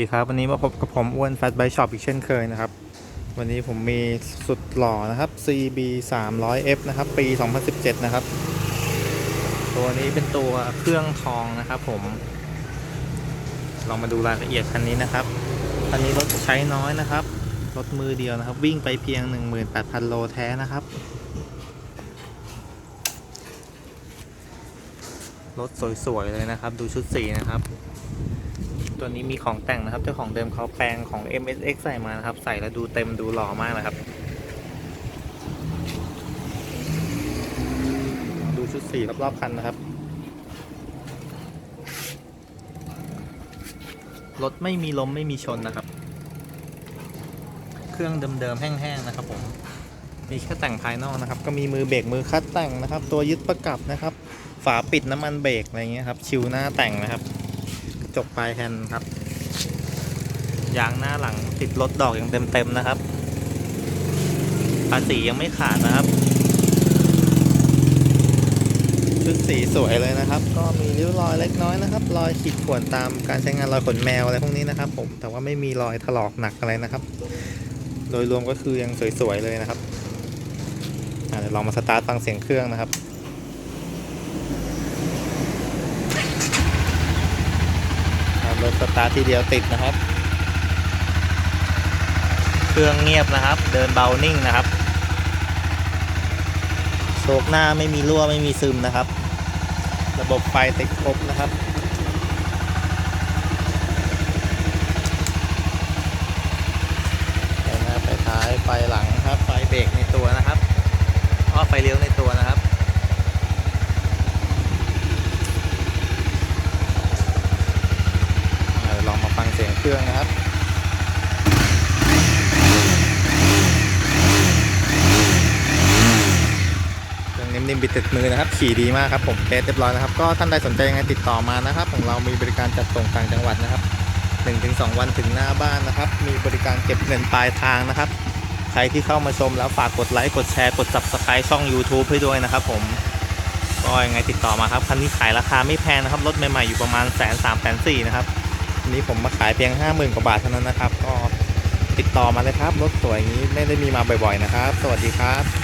สวัสดีครับ วันนี้มาพบกับผมอ้วนแฟตไบช็อปอีกเช่นเคยนะครับ วันนี้ผมมีสุดหล่อนะครับ CB 300F นะครับ ปี 2017 นะครับ ตัวนี้เป็นตัวเครื่องทองนะครับผมลองมาดูรายละเอียดคันนี้นะครับคันนี้รถใช้น้อยนะครับ รถมือเดียวนะครับ วิ่งไปเพียง 18,000 โลแท้นะครับ รถสวยๆเลยนะครับ ดูชุดสีนะครับ ตัวนี้มีของแต่งนะครับ เจ้าของเดิมเขาแปลงของ MSX ใส่มานะครับ ใส่แล้วดูเต็มดูหล่อมากนะครับ ดูชุดสีรอบๆคันนะครับ รถไม่มีล้มไม่มีชนนะครับ เครื่องเดิมๆแห้งๆนะครับผมมีแค่แต่งภายนอกนะครับ ก็มีมือเบรกมือคัดแต่งนะครับ ตัวยึดประกับนะครับ ฝาปิดน้ำมันเบรกอะไรเงี้ยครับ ชิวหน้าแต่งนะครับ จกปลายแฮนด์ครับ ยางหน้าหลังติดรถดอกอย่างเต็มๆนะครับภาษียังไม่ขาดนะครับ ชุดสีสวยเลยนะครับ ก็มีริ้วรอยเล็กน้อยนะครับ รอยขีดข่วนตามการใช้งานรอยขนแมวอะไรพวกนี้นะครับ ผม แต่ว่าไม่มีรอยถลอกหนักอะไรนะครับ โดยรวมก็คือยังสวยๆเลยนะครับเดี๋ยวลองมาสตาร์ทฟังเสียงเครื่องนะครับ รถสตาร์ททีเดียวติดนะครับ เครื่องเงียบนะครับ เดินเบานิ่งนะครับโชกหน้าไม่มีรั่วไม่มีซึมนะครับ ระบบไฟติดครบนะครับไฟหน้าไฟท้ายไฟหลังครับ ไฟเบรกในตัวนะครับอ้อไฟเลี้ยวในตัวนะครับ อ่าเดี๋ยวลองมาฟัง เครื่องนะครับเครื่องนิ่มๆบิดติดมือนะครับ ขี่ดีมากครับผมเทสเรียบร้อยนะครับ ก็ท่านใดสนใจยังไงติดต่อมานะครับ ของเรามีบริการจัดส่งต่างจังหวัดนะครับ 1-2 วันถึงหน้าบ้านนะครับ มีบริการเก็บเงินปลายทางนะครับ ใครที่เข้ามาชมแล้วฝากกดไลค์กดแชร์กด subscribe ช่อง YouTube ให้ด้วยนะครับผมก็ยังไงติดต่อมาครับ คันนี้ขายราคาไม่แพงนะครับ รถใหม่ๆอยู่ประมาณแสนสามแสนสี่นะครับ นนี้ผมมาขายเพียง 50,000กว่าบาทเท่านั้นนะครับ ก็ติดต่อมาเลยครับ รถสวยอย่างนี้ไม่ได้มีมาบ่อยๆนะครับ สวัสดีครับ